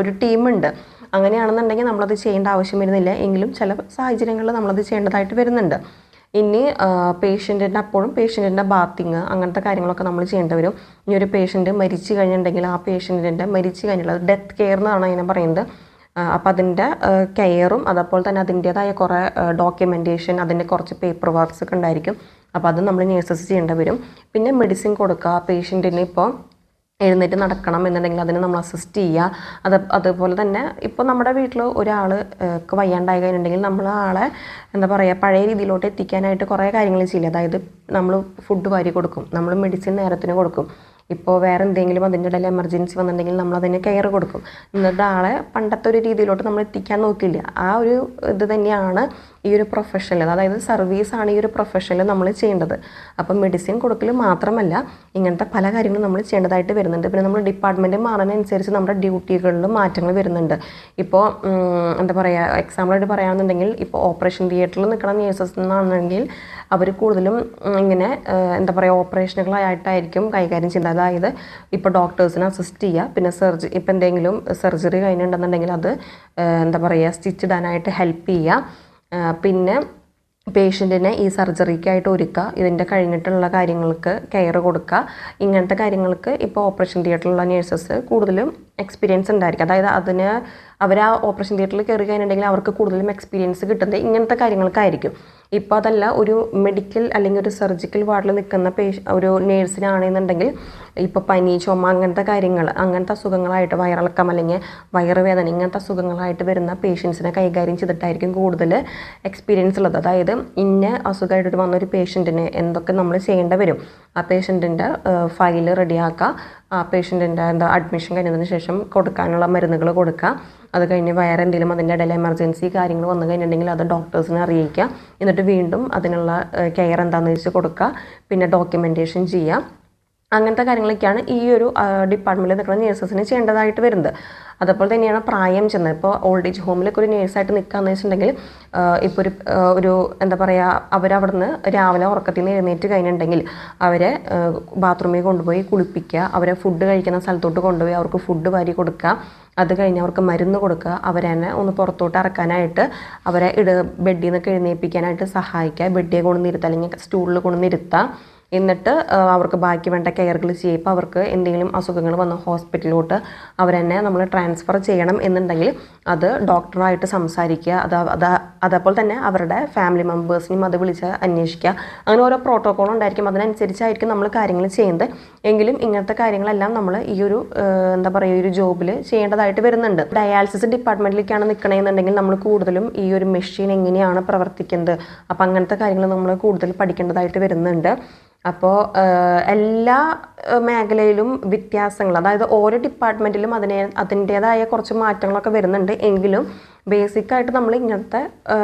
ഒരു ടീമുണ്ട് അങ്ങനെയാണെന്നുണ്ടെങ്കിൽ നമ്മളത് ചെയ്യേണ്ട ആവശ്യം വരുന്നില്ല എങ്കിലും ചില സാഹചര്യങ്ങളിൽ നമ്മളത് ചെയ്യേണ്ടതായിട്ട് വരുന്നുണ്ട്. ഇനി പേഷ്യന്റിന്റെ അപ്പോഴും പേഷ്യന്റിന്റെ ബാത്തിങ് അങ്ങനത്തെ കാര്യങ്ങളൊക്കെ നമ്മൾ ചെയ്യേണ്ടി വരും. ഇനി ഒരു പേഷ്യന്റ് മരിച്ചു കഴിഞ്ഞിട്ടുണ്ടെങ്കിൽ ആ പേഷ്യന്റിന്റെ മരിച്ചു കഴിഞ്ഞുള്ള ഡെത്ത് കെയർ എന്നാണ് അതിനെ പറയുന്നത്. അപ്പോൾ അതിന്റെ കെയറും അതേപോലെ തന്നെ അതിന്റേതായ കുറേ ഡോക്യുമെന്റേഷൻ അതിന്റെ കുറച്ച് പേപ്പർ വർക്ക്സ് ഒക്കെ ഉണ്ടായിരിക്കും. അപ്പോൾ അത് നമ്മൾ നേഴ്സസ് ചെയ്യേണ്ടി വരും. പിന്നെ മെഡിസിൻ കൊടുക്കുക പേഷ്യന്റിന് ഇപ്പോൾ എഴുന്നേറ്റ് നടക്കണം എന്നുണ്ടെങ്കിൽ അതിന് നമ്മൾ അസിസ്റ്റ് ചെയ്യുക അത് അതുപോലെ തന്നെ ഇപ്പോൾ നമ്മുടെ വീട്ടിൽ ഒരാൾ വയ്യാണ്ടായി കഴിഞ്ഞിട്ടുണ്ടെങ്കിൽ നമ്മൾ ആളെ എന്താ പറയുക പഴയ രീതിയിലോട്ട് എത്തിക്കാനായിട്ട് കുറേ കാര്യങ്ങൾ ചെയ്യില്ല? അതായത് നമ്മൾ ഫുഡ് വാരി കൊടുക്കും നമ്മൾ മെഡിസിൻ നേരത്തിന് കൊടുക്കും. ഇപ്പോൾ വേറെ എന്തെങ്കിലും അതിന്റെ ഇടയിൽ എമർജൻസി വന്നിട്ടുണ്ടെങ്കിൽ നമ്മൾ അതിനെ കെയർ കൊടുക്കും. എന്നിട്ട് ആളെ പണ്ടത്തെ ഒരു രീതിയിലോട്ട് നമ്മൾ എത്തിക്കാൻ നോക്കില്ല. ആ ഒരു ഇത് തന്നെയാണ് ഈ ഒരു പ്രൊഫഷനിൽ അതായത് സർവീസാണ് ഈ ഒരു പ്രൊഫഷനിൽ നമ്മൾ ചെയ്യേണ്ടത്. അപ്പം മെഡിസിൻ കൊടുക്കൽ മാത്രമല്ല ഇങ്ങനത്തെ പല കാര്യങ്ങളും നമ്മൾ ചെയ്യേണ്ടതായിട്ട് വരുന്നുണ്ട്. പിന്നെ നമ്മൾ ഡിപ്പാർട്ട്മെന്റ് മാറുന്നതനുസരിച്ച് നമ്മുടെ ഡ്യൂട്ടികളിലും മാറ്റങ്ങൾ വരുന്നുണ്ട്. ഇപ്പോൾ എന്താ പറയുക എക്സാമ്പിളായിട്ട് പറയുകയാണെന്നുണ്ടെങ്കിൽ ഇപ്പോൾ ഓപ്പറേഷൻ തിയേറ്ററിൽ നിൽക്കുന്ന നേഴ്സസ് എന്നാണെങ്കിൽ അവർ കൂടുതലും ഇങ്ങനെ എന്താ പറയുക ഓപ്പറേഷനുകളായിട്ടായിരിക്കും കൈകാര്യം ചെയ്യുന്നത്. അതായത് ഇപ്പോൾ ഡോക്ടേഴ്സിനെ അസിസ്റ്റ് ചെയ്യുക പിന്നെ സർജറി ഇപ്പോൾ എന്തെങ്കിലും സർജറി കഴിഞ്ഞിട്ടുണ്ടെന്നുണ്ടെങ്കിൽ അത് എന്താ പറയുക സ്റ്റിച്ച് ഇടാനായിട്ട് ഹെൽപ്പ് ചെയ്യുക. പിന്നെ പേഷ്യന്റിനെ ഈ സർജറിക്കായിട്ട് ഒരുക്കുക ഇതിന്റെ കഴിഞ്ഞിട്ടുള്ള കാര്യങ്ങൾക്ക് കെയർ കൊടുക്കുക. ഇങ്ങനത്തെ കാര്യങ്ങൾക്ക് ഇപ്പോൾ ഓപ്പറേഷൻ തിയേറ്ററിലുള്ള നേഴ്സസ് കൂടുതലും എക്സ്പീരിയൻസ് ഉണ്ടായിരിക്കും. അതായത് അതിന് അവർ ആ ഓപ്പറേഷൻ തിയേറ്ററിൽ കയറി കഴിഞ്ഞിട്ടുണ്ടെങ്കിൽ അവർക്ക് കൂടുതലും എക്സ്പീരിയൻസ് കിട്ടുന്നത് ഇങ്ങനത്തെ കാര്യങ്ങൾക്കായിരിക്കും. ഇപ്പോൾ അതല്ല ഒരു മെഡിക്കൽ അല്ലെങ്കിൽ ഒരു സർജിക്കൽ വാർഡിൽ നിൽക്കുന്ന പേഷ ഒരു നേഴ്സിനാണെന്നുണ്ടെങ്കിൽ ഇപ്പോൾ പനി ചുമ അങ്ങനത്തെ കാര്യങ്ങൾ അങ്ങനത്തെ അസുഖങ്ങളായിട്ട് വയറിളക്കം അല്ലെങ്കിൽ വയറുവേദന ഇങ്ങനത്തെ അസുഖങ്ങളായിട്ട് വരുന്ന പേഷ്യൻസിനെ കൈകാര്യം ചെയ്തിട്ടായിരിക്കും കൂടുതൽ എക്സ്പീരിയൻസ് ഉള്ളത്. അതായത് ഇന്ന അസുഖമായിട്ട് വന്നൊരു പേഷ്യന്റിന് എന്തൊക്കെ നമ്മൾ ചെയ്യേണ്ടി വരും? ആ പേഷ്യന്റിന്റെ ഫയൽ റെഡിയാക്കുക പേഷ്യന്റിന്റെ എന്താ അഡ്മിഷൻ കഴിഞ്ഞതിന് ശേഷം കൊടുക്കാനുള്ള മരുന്നുകൾ കൊടുക്കുക. അത് കഴിഞ്ഞ് വേറെ എന്തെങ്കിലും അതിന്റെ ഇടയിൽ എമർജൻസി കാര്യങ്ങൾ വന്നു കഴിഞ്ഞിട്ടുണ്ടെങ്കിൽ അത് ഡോക്ടേഴ്സിനെ അറിയിക്കുക. എന്നിട്ട് വീണ്ടും അതിനുള്ള കെയർ എന്താണെന്ന് വെച്ച് കൊടുക്കുക. പിന്നെ ഡോക്യുമെന്റേഷൻ ചെയ്യുക. അങ്ങനത്തെ കാര്യങ്ങളൊക്കെയാണ് ഈ ഒരു ഡിപ്പാർട്ട്മെന്റിൽ നിൽക്കുന്ന നേഴ്സസിന് ചെയ്യേണ്ടതായിട്ട് വരുന്നത്. അതുപോലെ തന്നെയാണ് പ്രായം ചെന്ന് ഇപ്പോൾ ഓൾഡ് ഏജ് ഹോമിലൊക്കെ ഒരു നേഴ്സായിട്ട് നിൽക്കുകയെന്ന് വെച്ചിട്ടുണ്ടെങ്കിൽ ഇപ്പോൾ ഒരു ഒരു എന്താ പറയുക അവരവിടെ നിന്ന് രാവിലെ ഉറക്കത്തിൽ നിന്ന് എഴുന്നേറ്റ് കഴിഞ്ഞിട്ടുണ്ടെങ്കിൽ അവരെ ബാത്റൂമിൽ കൊണ്ടുപോയി കുളിപ്പിക്കുക അവരെ ഫുഡ് കഴിക്കുന്ന സ്ഥലത്തോട്ട് കൊണ്ടുപോയി അവർക്ക് ഫുഡ് വാരി കൊടുക്കുക അത് കഴിഞ്ഞ് അവർക്ക് മരുന്ന് കൊടുക്കുക അവരെ തന്നെ ഒന്ന് പുറത്തോട്ട് ഇറക്കാനായിട്ട് അവരെ ഇട ബെഡിൽ നിന്നൊക്കെ എഴുന്നേൽപ്പിക്കാനായിട്ട് സഹായിക്കുക ബെഡിയെ കൊണ്ടുവന്നിരുത്തുക അല്ലെങ്കിൽ സ്റ്റൂളിൽ കൊണ്ടുവന്നിരുത്തുക എന്നിട്ട് അവർക്ക് ബാക്കി വേണ്ട കെയറുകൾ ചെയ്യുമ്പോൾ അവർക്ക് എന്തെങ്കിലും അസുഖങ്ങൾ വന്ന ഹോസ്പിറ്റലിലോട്ട് അവരെന്നെ നമ്മൾ ട്രാൻസ്ഫർ ചെയ്യണം എന്നുണ്ടെങ്കിൽ അത് ഡോക്ടറുമായിട്ട് സംസാരിക്കുക. അത് അത് അതേപോലെ തന്നെ അവരുടെ ഫാമിലി മെമ്പേഴ്സിനും അത് വിളിച്ച് അന്വേഷിക്കുക. അങ്ങനെ ഓരോ പ്രോട്ടോക്കോൾ ഉണ്ടായിരിക്കും. അതിനനുസരിച്ചായിരിക്കും നമ്മൾ കാര്യങ്ങൾ ചെയ്യുന്നത്. എങ്കിലും ഇങ്ങനത്തെ കാര്യങ്ങളെല്ലാം നമ്മൾ ഈ ഒരു എന്താ പറയുക ഈ ഒരു ജോബിൽ ചെയ്യേണ്ടതായിട്ട് വരുന്നുണ്ട്. ഡയാലിസിസ് ഡിപ്പാർട്ട്മെന്റിലേക്കാണ് നിൽക്കണമെന്നുണ്ടെങ്കിൽ നമ്മൾ കൂടുതലും ഈ ഒരു മെഷീൻ എങ്ങനെയാണ് പ്രവർത്തിക്കുന്നത്? അപ്പം അങ്ങനത്തെ കാര്യങ്ങൾ നമ്മൾ കൂടുതൽ പഠിക്കേണ്ടതായിട്ട് വരുന്നുണ്ട്. അപ്പോൾ എല്ലാ മേഖലയിലും വ്യത്യാസങ്ങൾ അതായത് ഓരോ ഡിപ്പാർട്ട്മെന്റിലും അതിനെ അതിന്റേതായ കുറച്ച് മാറ്റങ്ങളൊക്കെ വരുന്നുണ്ട്. എങ്കിലും ബേസിക്കായിട്ട് നമ്മൾ ഇങ്ങനത്തെ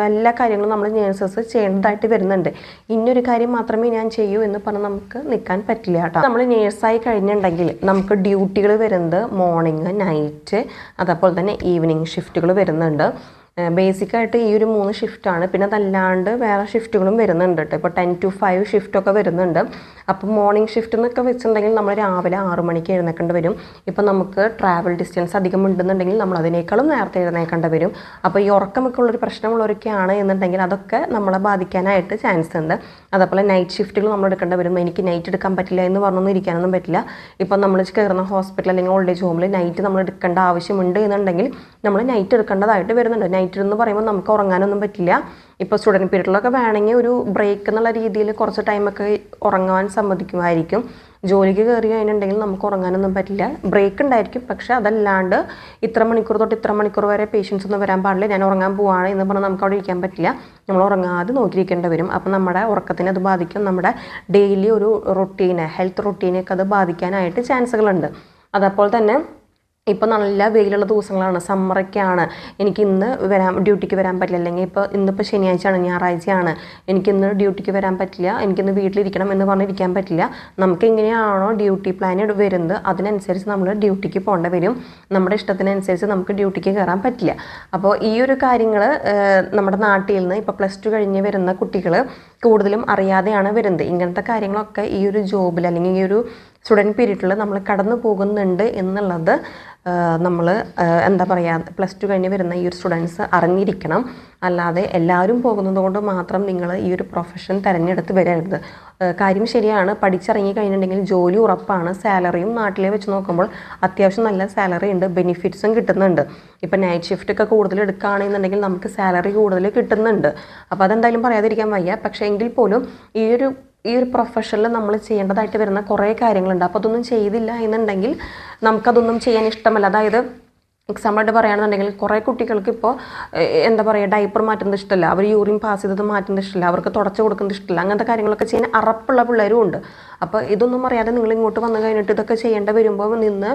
എല്ലാ കാര്യങ്ങളും നമ്മൾ നേഴ്സസ് ചെയ്യേണ്ടതായിട്ട് വരുന്നുണ്ട്. ഇന്നൊരു കാര്യം മാത്രമേ ഞാൻ ചെയ്യൂ എന്ന് പറഞ്ഞാൽ നമുക്ക് നിൽക്കാൻ പറ്റില്ല കേട്ടോ. നമ്മൾ നേഴ്സായി കഴിഞ്ഞിട്ടുണ്ടെങ്കിൽ നമുക്ക് ഡ്യൂട്ടികൾ വരുന്നത് മോർണിംഗ് നൈറ്റ് അതേപോലെ തന്നെ ഈവനിങ് ഷിഫ്റ്റുകൾ വരുന്നുണ്ട്. ബേസിക്കായിട്ട് ഈ ഒരു മൂന്ന് ഷിഫ്റ്റാണ് പിന്നെ അതല്ലാണ്ട് വേറെ ഷിഫ്റ്റുകളും വരുന്നുണ്ട് കേട്ടോ ഇപ്പോൾ ടെൻ ടു ഫൈവ് ഷിഫ്റ്റൊക്കെ വരുന്നുണ്ട്. അപ്പോൾ മോർണിംഗ് ഷിഫ്റ്റ് എന്നൊക്കെ വെച്ചിട്ടുണ്ടെങ്കിൽ നമ്മൾ രാവിലെ ആറു മണിക്ക് എഴുന്നേക്കേണ്ടി വരും. ഇപ്പോൾ നമുക്ക് ട്രാവൽ ഡിസ്റ്റൻസ് അധികം ഉണ്ടെന്നുണ്ടെങ്കിൽ നമ്മൾ അതിനേക്കാളും നേരത്തെ എഴുന്നേക്കേണ്ടി വരും. അപ്പോൾ ഈ ഉറക്കമൊക്കെ ഉള്ളൊരു പ്രശ്നമുള്ളവരൊക്കെയാണ് എന്നുണ്ടെങ്കിൽ അതൊക്കെ നമ്മളെ ബാധിക്കാനായിട്ട് ചാൻസ് ഉണ്ട്. അതേപോലെ നൈറ്റ് ഷിഫ്റ്റുകൾ നമ്മൾ എടുക്കേണ്ടി വരും എനിക്ക് നൈറ്റ് എടുക്കാൻ പറ്റില്ല എന്ന് പറഞ്ഞൊന്നും ഇരിക്കാനൊന്നും പറ്റില്ല. ഇപ്പം നമ്മൾ കയറുന്ന ഹോസ്പിറ്റൽ അല്ലെങ്കിൽ ഓൾഡ് ഏജ് ഹോമിൽ നൈറ്റ് നമ്മൾ എടുക്കേണ്ട ആവശ്യമുണ്ട് എന്നുണ്ടെങ്കിൽ നമ്മൾ നൈറ്റ് എടുക്കേണ്ടതായിട്ട് വരുന്നുണ്ട്. നൈറ്റ് എന്ന് പറയുമ്പോൾ നമുക്ക് ഉറങ്ങാനൊന്നും പറ്റില്ല. ഇപ്പോൾ സ്റ്റുഡന്റ് പീരീഡിലൊക്കെ വേണമെങ്കിൽ ഒരു ബ്രേക്ക് എന്നുള്ള രീതിയിൽ കുറച്ച് ടൈമൊക്കെ ഉറങ്ങാൻ സമ്മതിക്കുമായിരിക്കും. ജോലിക്ക് കയറി കഴിഞ്ഞിട്ടുണ്ടെങ്കിൽ നമുക്ക് ഉറങ്ങാനൊന്നും പറ്റില്ല. ബ്രേക്ക് ഉണ്ടായിരിക്കും. പക്ഷെ അതല്ലാണ്ട് ഇത്ര മണിക്കൂർ തൊട്ട് ഇത്ര മണിക്കൂർ വരെ പേഷ്യൻസ് ഒന്നും വരാൻ പാടില്ല. ഞാൻ ഉറങ്ങാൻ പോവാണ് എന്ന് പറഞ്ഞാൽ നമുക്ക് അവിടെ ഇരിക്കാൻ പറ്റില്ല. നമ്മൾ ഉറങ്ങാതെ നോക്കിയിരിക്കേണ്ടി വരും. അപ്പം നമ്മുടെ ഉറക്കത്തിനെ അത് ബാധിക്കും. നമ്മുടെ ഡെയിലി ഒരു റൊട്ടീനെ ഹെൽത്ത് റൊട്ടീനെയൊക്കെ അത് ബാധിക്കാനായിട്ട് ചാൻസുകളുണ്ട് അതേപോലെ തന്നെ ഇപ്പോൾ നല്ല വെയിലുള്ള ദിവസങ്ങളാണ്. സമ്മറൊക്കെയാണ് എനിക്ക് ഇന്ന് വരാൻ ഡ്യൂട്ടിക്ക് വരാൻ പറ്റില്ല. അല്ലെങ്കിൽ ഇപ്പോൾ ഇന്നിപ്പോൾ ശനിയാഴ്ചയാണ് ഞായറാഴ്ചയാണ്. എനിക്കിന്ന് ഡ്യൂട്ടിക്ക് വരാൻ പറ്റില്ല. എനിക്കിന്ന് വീട്ടിലിരിക്കണം എന്ന് പറഞ്ഞിരിക്കാൻ പറ്റില്ല. നമുക്ക് എങ്ങനെയാണോ ഡ്യൂട്ടി പ്ലാൻ വരുന്നത് അതിനനുസരിച്ച് നമ്മൾ ഡ്യൂട്ടിക്ക് പോകേണ്ടി വരും. നമ്മുടെ ഇഷ്ടത്തിനനുസരിച്ച് നമുക്ക് ഡ്യൂട്ടിക്ക് കയറാൻ പറ്റില്ല. അപ്പോൾ ഈ ഒരു കാര്യങ്ങൾ നമ്മുടെ നാട്ടിൽ നിന്ന് ഇപ്പോൾ പ്ലസ് ടു കഴിഞ്ഞ് വരുന്ന കുട്ടികൾ കൂടുതലും അറിയാതെയാണ് വരുന്നത്. ഇങ്ങനത്തെ കാര്യങ്ങളൊക്കെ ഈ ഒരു ജോബിൽ അല്ലെങ്കിൽ ഈ ഒരു സ്റ്റുഡന്റ് പീരീഡിൽ നമ്മൾ കടന്നു പോകുന്നുണ്ട് എന്നുള്ളത് നമ്മൾ എന്താ പറയുക പ്ലസ് ടു കഴിഞ്ഞ് വരുന്ന ഈ ഒരു സ്റ്റുഡൻസ് അറിഞ്ഞിരിക്കണം. അല്ലാതെ എല്ലാവരും പോകുന്നത് കൊണ്ട് മാത്രം നിങ്ങൾ ഈ ഒരു പ്രൊഫഷൻ തിരഞ്ഞെടുത്ത് വരരുത്. കാര്യം ശരിയാണ്. പഠിച്ചിറങ്ങി കഴിഞ്ഞിട്ടുണ്ടെങ്കിൽ ജോലി ഉറപ്പാണ്. സാലറിയും നാട്ടിലെ വെച്ച് നോക്കുമ്പോൾ അത്യാവശ്യം നല്ല സാലറി ഉണ്ട്. ബെനിഫിറ്റ്സും കിട്ടുന്നുണ്ട്. ഇപ്പം നൈറ്റ് ഷിഫ്റ്റ് ഒക്കെ കൂടുതൽ എടുക്കുകയാണെന്നുണ്ടെങ്കിൽ നമുക്ക് സാലറി കൂടുതൽ കിട്ടുന്നുണ്ട്. അപ്പോൾ അതെന്തായാലും പറയാതിരിക്കാൻ വയ്യ. പക്ഷേ എങ്കിൽ പോലും ഈ ഒരു ഈ ഒരു പ്രൊഫഷനിൽ നമ്മൾ ചെയ്യേണ്ടതായിട്ട് വരുന്ന കുറേ കാര്യങ്ങളുണ്ട്. അപ്പോൾ അതൊന്നും ചെയ്തില്ല എന്നുണ്ടെങ്കിൽ നമുക്കതൊന്നും ചെയ്യാൻ ഇഷ്ടമല്ല. അതായത് എക്സാമ്പിളായിട്ട് പറയുകയാണെന്നുണ്ടെങ്കിൽ കുറേ കുട്ടികൾക്ക് ഇപ്പോൾ എന്താ പറയുക ഡൈപ്പർ മാറ്റുന്നത് ഇഷ്ടമല്ല അവർ യൂറിൻ പാസ് ചെയ്തത് മാറ്റുന്നത് ഇഷ്ടമല്ല അവർക്ക് തുടച്ച് കൊടുക്കുന്നത് ഇഷ്ടമല്ല അങ്ങനത്തെ കാര്യങ്ങളൊക്കെ ചെയ്യാൻ അറപ്പുള്ള പിള്ളേരും ഉണ്ട്. അപ്പോൾ ഇതൊന്നും അറിയാതെ നിങ്ങൾ ഇങ്ങോട്ട് വന്നു കഴിഞ്ഞിട്ട് ഇതൊക്കെ ചെയ്യേണ്ട വരുമ്പോൾ നിന്ന്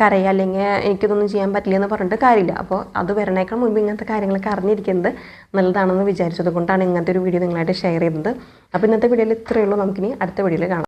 കരയുക അല്ലെങ്കിൽ എനിക്കിതൊന്നും ചെയ്യാൻ പറ്റില്ല എന്ന് പറഞ്ഞിട്ട് കാര്യമില്ല. അപ്പോൾ അത് വരണേക്കാൾ മുമ്പ് ഇങ്ങനത്തെ കാര്യങ്ങളൊക്കെ അറിഞ്ഞിരിക്കുന്നത് നല്ലതാണെന്ന് വിചാരിച്ചത് കൊണ്ടാണ് ഇങ്ങനത്തെ ഒരു വീഡിയോ നിങ്ങളായിട്ട് ഷെയർ ചെയ്തത്. അപ്പോൾ ഇന്നത്തെ വീഡിയോയിൽ ഇത്രയേ ഉള്ളൂ. നമുക്കിനി അടുത്ത വീഡിയോയിൽ കാണാം.